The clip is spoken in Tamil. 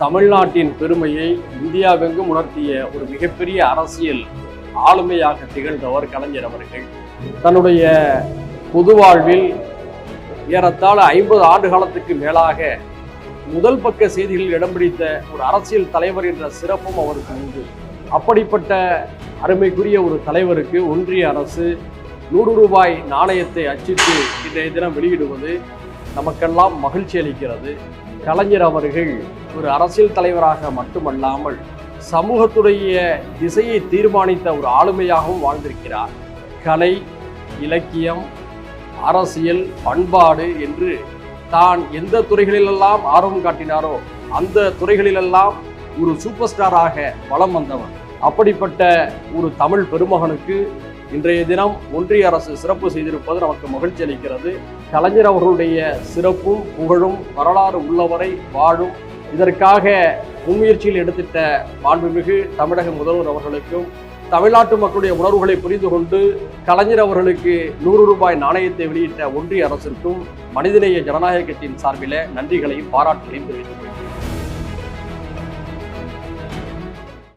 தமிழ்நாட்டின் பெருமையை இந்தியாவெங்கும் உணர்த்திய ஒரு மிகப்பெரிய அரசியல் ஆளுமையாக திகழ்ந்தவர் கலைஞர் அவர்கள். தன்னுடைய பொது வாழ்வில் ஏறத்தாழ ஐம்பது ஆண்டு காலத்துக்கு மேலாக முதல் பக்க செய்திகளில் இடம் பிடித்த ஒரு அரசியல் தலைவர் என்ற சிறப்பும் அவருக்கு உண்டு. அப்படிப்பட்ட அருமைக்குரிய ஒரு தலைவருக்கு ஒன்றிய அரசு நூறு ரூபாய் நாணயத்தை அச்சிட்டு இன்றைய தினம் வெளியிடுவது நமக்கெல்லாம் மகிழ்ச்சி அளிக்கிறது. கலைஞர் அவர்கள் ஒரு அரசியல் தலைவராக மட்டுமல்லாமல் சமூகத்துடைய திசையை தீர்மானித்த ஒரு ஆளுமையாகவும் வாழ்ந்திருக்கிறார். கலை இலக்கியம் அரசியல் பண்பாடு என்று தான் எந்த துறைகளிலெல்லாம் ஆர்வம் காட்டினாரோ அந்த துறைகளிலெல்லாம் ஒரு சூப்பர் ஸ்டாராக வலம் வந்தவர். அப்படிப்பட்ட ஒரு தமிழ் பெருமகனுக்கு இன்றைய தினம் ஒன்றிய அரசு சிறப்பு செய்திருப்பது நமக்கு மகிழ்ச்சி அளிக்கிறது. கலைஞர் அவர்களுடைய சிறப்பும் புகழும் வரலாறு உள்ளவரை வாழும் இதற்காக முன்முயற்சியில் எடுத்திட்ட மாண்புமிகு தமிழக முதல்வர் அவர்களுக்கும் தமிழ்நாட்டு மக்களுடைய உணர்வுகளை புரிந்து கொண்டு கலைஞர் அவர்களுக்கு நூறு ரூபாய் நாணயத்தை வெளியிட்ட ஒன்றிய அரசிற்கும் மனிதநேய ஜனநாயக கட்சியின் சார்பில் நன்றிகளையும் பாராட்டுகளையும் தெரிவித்துக் கொள்கிறேன்.